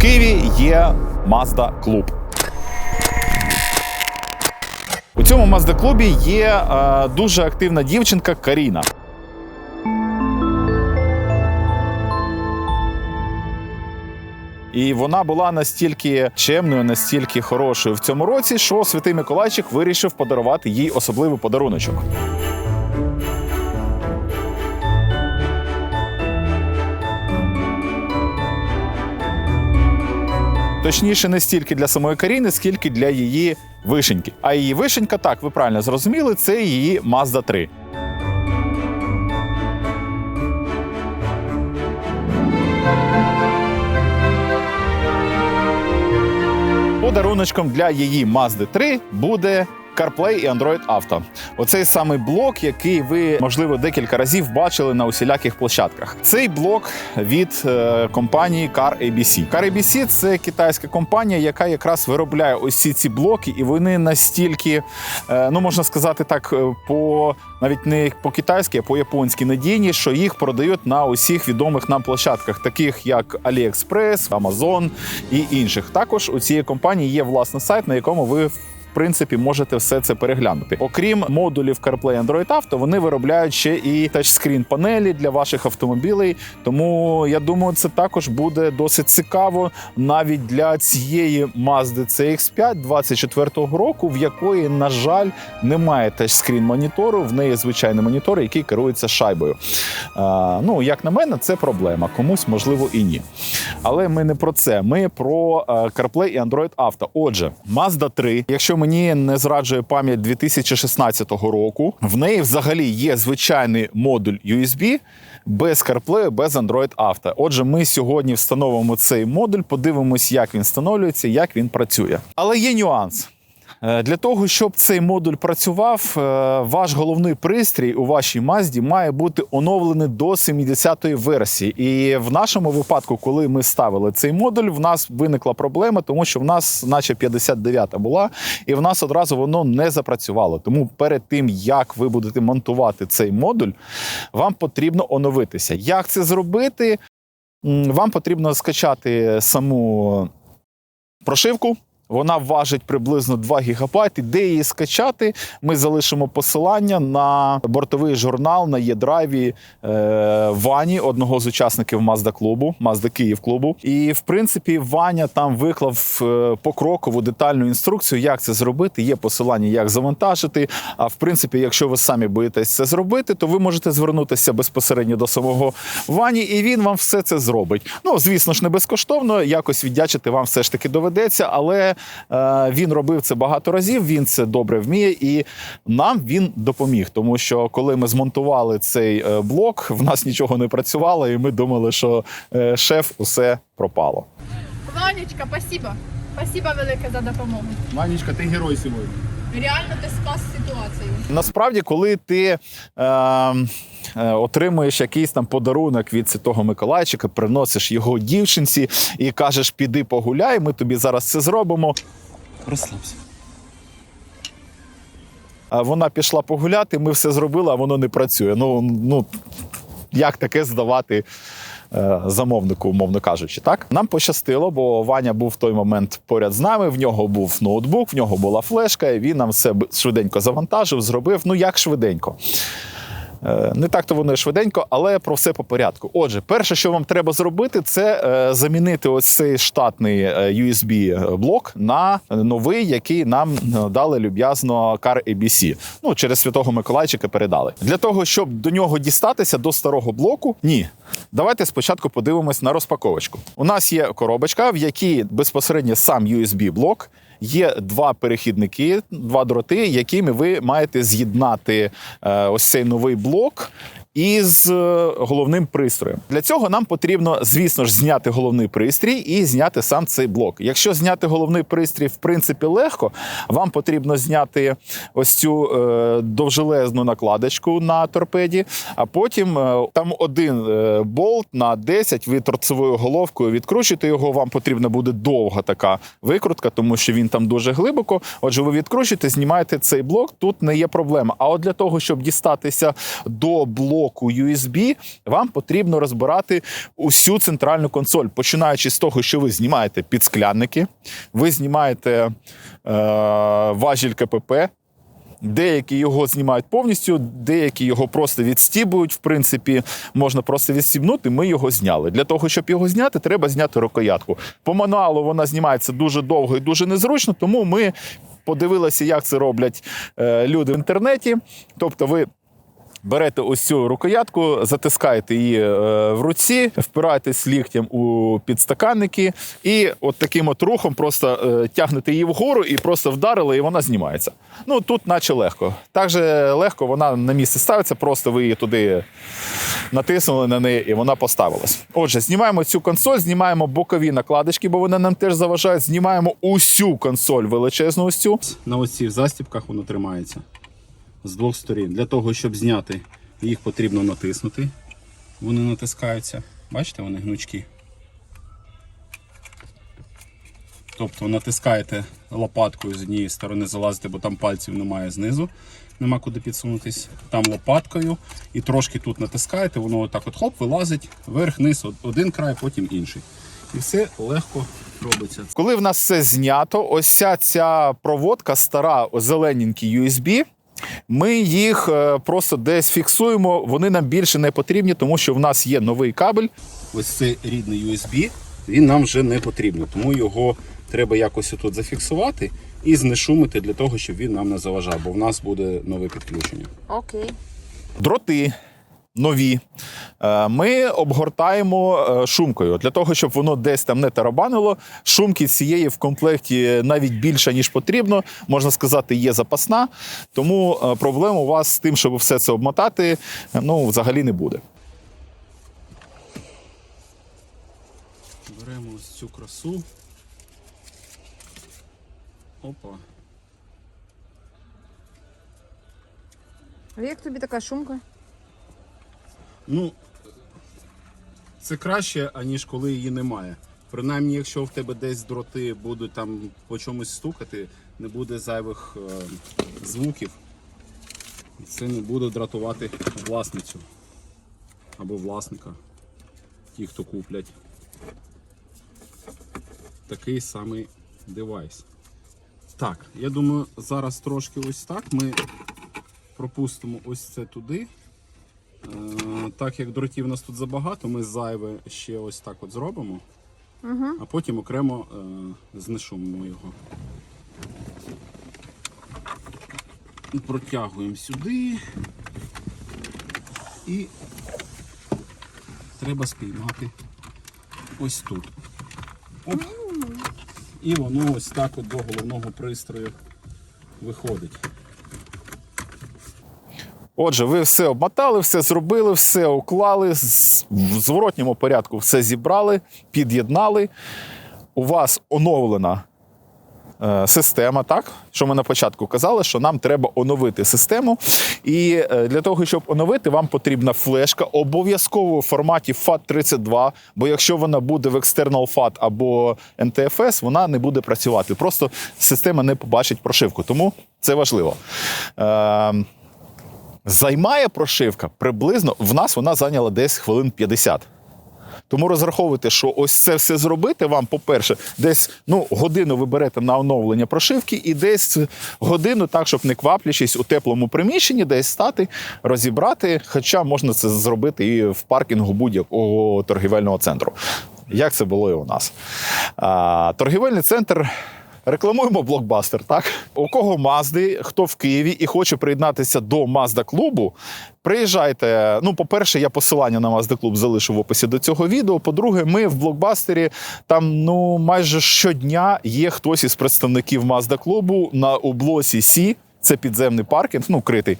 Києві є Mazda Клуб. У цьому Mazda клубі є е, дуже активна дівчинка Каріна. І вона була настільки чемною, настільки хорошою в цьому році, що святий Миколайчик вирішив подарувати їй особливий подаруночок. Точніше, не стільки для самої Каріни, скільки для її вишеньки. А її вишенька, так, ви правильно зрозуміли, це її Mazda 3. Подаруночком для її Mazda 3 буде CarPlay і Android Auto. Оцей самий блок, який ви можливо декілька разів бачили на усіляких площадках. Цей блок від е, компанії CarABC. CarABC – це китайська компанія, яка якраз виробляє ось ці блоки, і вони настільки, е, ну можна сказати так, е, по навіть не по-китайськи, а по-японськи надійні, що їх продають на усіх відомих нам площадках, таких як AliExpress, Amazon і інших. Також у цієї компанії є власний сайт, на якому ви принципі можете все це переглянути. Окрім модулів CarPlay Android Auto, вони виробляють ще і тачскрін панелі для ваших автомобілей. Тому я думаю, це також буде досить цікаво навіть для цієї Mazda CX-5 24-го року, в якої, на жаль, немає тачскрін монітору. В неї звичайний монітор, який керується шайбою. А, ну, як на мене, це проблема. Комусь можливо і ні. Але ми не про це. Ми про е, CarPlay і Android Auto. Отже, Mazda 3, якщо мені не зраджує пам'ять 2016 року, в неї взагалі є звичайний модуль USB. Без CarPlay, без Android Auto. Отже, ми сьогодні встановимо цей модуль, подивимось, як він встановлюється, як він працює. Але є нюанс. Е, Для того, щоб цей модуль працював, е, ваш головний пристрій у вашій Мазді має бути оновлений до 70-ї версії. І в нашому випадку, коли ми ставили цей модуль, в нас виникла проблема, тому що в нас, наче 59-та була, і в нас одразу воно не запрацювало. Тому перед тим, як ви будете монтувати цей модуль, вам потрібно оновитися. Як це зробити? Вам потрібно скачати саму прошивку. Вона важить приблизно 2 гігабайти. Де її скачати? Ми залишимо посилання на бортовий журнал на Є-драйві е, Вані, одного з учасників Mazda клубу, Mazda Київ клубу. І в принципі, Ваня там виклав е, покрокову детальну інструкцію, як це зробити. Є посилання, як завантажити. А в принципі, якщо ви самі боїтесь це зробити, то ви можете звернутися безпосередньо до самого Вані, і він вам все це зробить. Ну, звісно ж, не безкоштовно, якось віддячити вам все ж таки доведеться, але він робив це багато разів. Він це добре вміє, і нам він допоміг. Тому що коли ми змонтували цей е, блок, в нас нічого не працювало, і ми думали, що е, шеф усе пропало. Ванечка, спасибо. Спасибо велике за допомогу. Ванечка, ти герой сьогодні. Реально ти спас ситуацію. Насправді, коли ти е, е, отримуєш якийсь там подарунок від Святого Миколайчика, приносиш його дівчинці і кажеш, піди погуляй, ми тобі зараз це зробимо. Розслабся. А вона пішла погуляти, ми все зробили, а воно не працює. Ну, ну як таке здавати замовнику, умовно кажучи, так? Нам пощастило, бо Ваня був в той момент поряд з нами. В нього був ноутбук, в нього була флешка, і він нам все швиденько завантажив, зробив. Ну як швиденько. Е, Не так то воно швиденько, але про все по порядку. Отже, перше, що вам треба зробити, це е, замінити ось цей штатний е, USB-блок на новий, який нам дали люб'язно Car ABC. Ну, через святого Миколайчика передали. Для того, щоб до нього дістатися до старого блоку, ні. Давайте спочатку подивимось на розпаковочку. У нас є коробочка, в якій безпосередньо сам USB-блок. Є два перехідники, два дроти, якими ви маєте з'єднати е, ось цей новий блок із е, головним пристроєм. Для цього нам потрібно, звісно ж, зняти головний пристрій і зняти сам цей блок. Якщо зняти головний пристрій, в принципі, легко, вам потрібно зняти ось цю е, довжелезну накладочку на торпеді, а потім е, там один е, болт на 10, ви торцевою головкою відкручуєте його. Вам потрібна буде довга така викрутка, тому що він там дуже глибоко. Отже, ви відкручуєте, знімаєте цей блок. Тут не є проблема. А от для того, щоб дістатися до блоку блоку USB вам потрібно розбирати усю центральну консоль, починаючи з того, що ви знімаєте підсклянники, ви знімаєте е, важіль КПП. Деякі його знімають повністю, деякі його просто відстібують. В принципі, можна просто відстібнути. Ми його зняли. Для того, щоб його зняти, треба зняти рукоятку. По мануалу вона знімається дуже довго і дуже незручно, тому ми подивилися, як це роблять е, люди в інтернеті. Тобто, ви Берете ось цю рукоятку, затискаєте її е, в руці, впираєтесь ліктям у підстаканники, і от таким от рухом просто е, тягнете її вгору і просто вдарили, і вона знімається. Ну тут, наче легко. Так же легко вона на місце ставиться, просто ви її туди натиснули на неї, і вона поставилась. Отже, знімаємо цю консоль, знімаємо бокові накладочки, бо вони нам теж заважають. Знімаємо усю консоль величезну ось. На ось цих застібках воно тримається з двох сторін. Для того, щоб зняти, їх потрібно натиснути. Вони натискаються. Бачите, вони гнучкі. Тобто натискаєте лопаткою з однієї сторони, залазите, бо там пальців немає знизу, нема куди підсунутись. Там лопаткою і трошки тут натискаєте, воно отак от хоп, вилазить вверх-вниз, один край, потім інший. І все легко робиться. Коли в нас все знято, ось ця, ця проводка стара, зелененькі USB. Ми їх е, просто десь фіксуємо. Вони нам більше не потрібні, тому що в нас є новий кабель. ось цей рідний USB, він нам вже не потрібен, тому його треба якось тут зафіксувати і знешумити для того, щоб він нам не заважав, бо в нас буде нове підключення. Окей. Дроти нові. е, Ми обгортаємо е, шумкою для того, щоб воно десь там не тарабанило. Шумки цієї в комплекті навіть більше ніж потрібно. Можна сказати, є запасна. Тому е, проблем у вас з тим, щоб все це обмотати, ну взагалі не буде. Беремо ось цю красу. Опа. А як тобі така шумка? Ну, це краще, аніж коли її немає. Принаймні, якщо в тебе десь дроти будуть там по чомусь стукати, не буде зайвих е, звуків. І це не буде дратувати власницю або власника, ті, хто куплять такий самий девайс. Так, я думаю, зараз трошки ось так ми пропустимо ось це туди. Е, Так як дротів у нас тут забагато, ми зайве ще ось так от зробимо, а потім окремо е, знешумимо його. Протягуємо сюди і треба спіймати ось тут. Оп. І воно ось так от до головного пристрою виходить. Отже, ви все обмотали, все зробили, все уклали, в зворотньому порядку все зібрали, під'єднали. У вас оновлена е, система, так? Що ми на початку казали, що нам треба оновити систему. І е, для того, щоб оновити, вам потрібна флешка обов'язково у форматі FAT32, бо якщо вона буде в External FAT або NTFS, вона не буде працювати. Просто система не побачить прошивку. Тому це важливо. Займає прошивка приблизно в нас вона зайняла десь хвилин 50. Тому розраховуйте, що ось це все зробити вам, по-перше, десь ну, годину ви берете на оновлення прошивки, і десь годину, так, щоб не кваплячись у теплому приміщенні, десь стати, розібрати. Хоча можна це зробити і в паркінгу будь-якого торгівельного центру. Як це було і у нас. А, торгівельний центр Рекламуємо блокбастер, так? У кого Мазди, хто в Києві і хоче приєднатися до Мазда клубу, приїжджайте. Ну, по-перше, я посилання на Мазда клуб залишу в описі до цього відео. По-друге, ми в блокбастері там ну майже щодня є хтось із представників Мазда клубу на у блоці Сі. Це підземний паркінг, ну критий.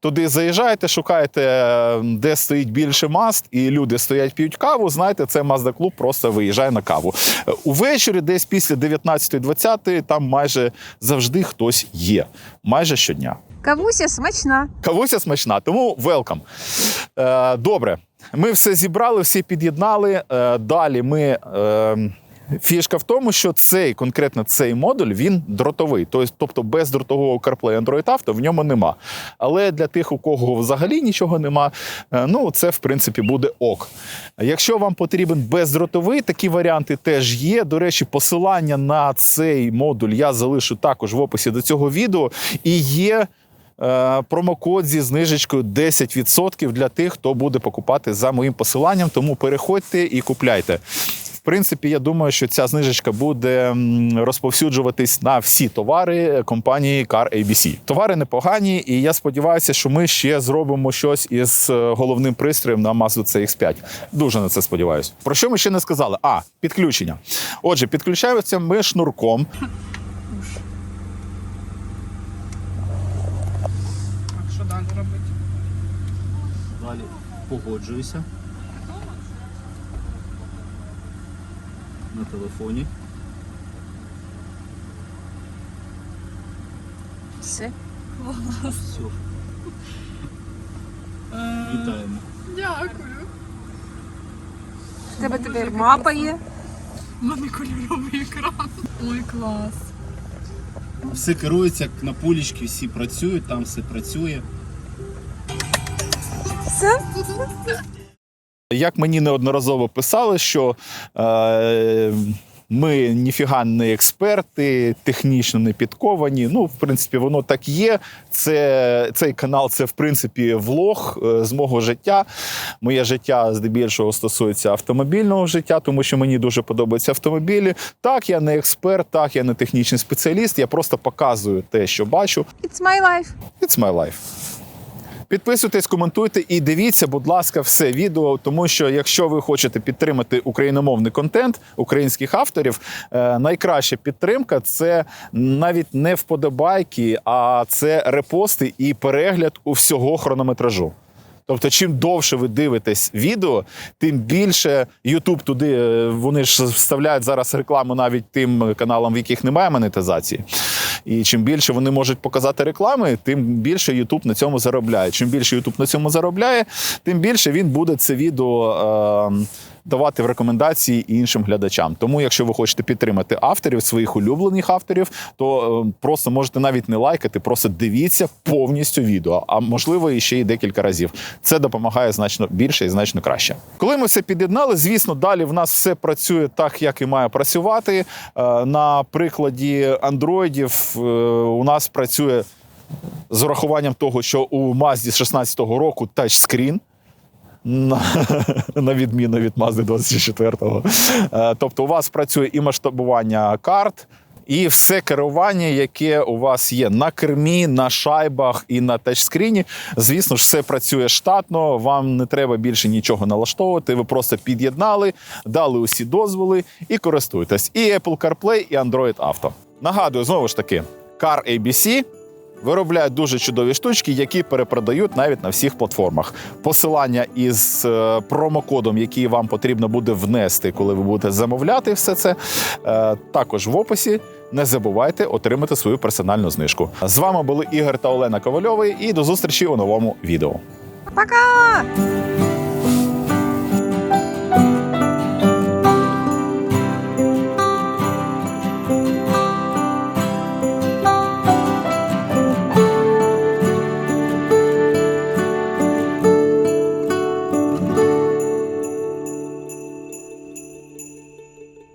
Туди заїжджаєте, шукаєте, де стоїть більше маст, і люди стоять п'ють каву. Знаєте, це Mazda клуб просто виїжджає на каву. Е, Увечері, десь після 19-20, там майже завжди хтось є. Майже щодня. Кавуся смачна. Кавуся смачна, тому велкам. Добре, ми все зібрали, всі під'єднали. Е, далі ми. Фішка в тому, що цей конкретно цей модуль він дротовий, Тобто- тобто без дротового CarPlay Android Auto в ньому нема. Але для тих, у кого взагалі нічого нема, е, ну це в принципі буде ок. Якщо вам потрібен бездротовий, такі варіанти теж є. До речі, посилання на цей модуль я залишу також в описі до цього відео. І є е, промокод зі знижечкою 10% для тих, хто буде покупати за моїм посиланням. Тому переходьте і купляйте. В принципі, я думаю, що ця знижечка буде розповсюджуватись на всі товари компанії Car ABC. Товари непогані, і я сподіваюся, що ми ще зробимо щось із е, головним пристроєм на Mazda CX-5. Дуже на це сподіваюся. Про що ми ще не сказали? А, підключення. Отже, підключаємося ми шнурком. Що далі робити? Далі погоджуюся. На телефоні. Все. Все. Вітаємо. Дякую. В тебе тепер мапа є. У мене кольоровий екран. Ой, клас. Все керується на пулічки, всі працюють, там все працює. Все. Як мені неодноразово писали, що е, ми ніфіга не експерти, технічно не підковані. Ну, в принципі, воно так є. Це, цей канал це, в принципі, влог е, з мого життя. Моє життя здебільшого стосується автомобільного життя, тому що мені дуже подобаються автомобілі. Так, я не експерт, так, я не технічний спеціаліст. Я просто показую те, що бачу. It's my life. It's my life. Підписуйтесь, коментуйте і дивіться, будь ласка, все відео, тому що якщо ви хочете підтримати україномовний контент українських авторів, е, найкраща підтримка це навіть не вподобайки, а це репости і перегляд у всього хронометражу. Тобто, чим довше ви дивитесь відео, тим більше YouTube туди е, вони ж вставляють зараз рекламу навіть тим каналам, в яких немає монетизації. І чим більше вони можуть показати реклами, тим більше YouTube на цьому заробляє. Чим більше YouTube на цьому заробляє, тим більше він буде це відео е, давати в рекомендації іншим глядачам. Тому, якщо ви хочете підтримати авторів, своїх улюблених авторів, то е, просто можете навіть не лайкати, просто дивіться повністю відео, а можливо і ще й декілька разів. Це допомагає значно більше і значно краще. Коли ми все під'єднали, звісно, далі в нас все працює так, як і має працювати. Е, На прикладі андроїдів е, у нас працює з урахуванням того, що у Mazda з 16-го року тачскрін. На, відміну від Mazda 24-го. Е, Тобто у вас працює і масштабування карт, і все керування, яке у вас є на кермі, на шайбах і на тачскріні. Звісно ж, все працює штатно. Вам не треба більше нічого налаштовувати. Ви просто під'єднали, дали усі дозволи і користуєтесь. І Apple CarPlay, і Android Auto. Нагадую, знову ж таки, Car ABC виробляють дуже чудові штучки, які перепродають навіть на всіх платформах. Посилання із е, промокодом, який вам потрібно буде внести, коли ви будете замовляти все це, е, також в описі. Не забувайте отримати свою персональну знижку. З вами були Ігор та Олена Ковальовий, і до зустрічі у новому відео. Пока!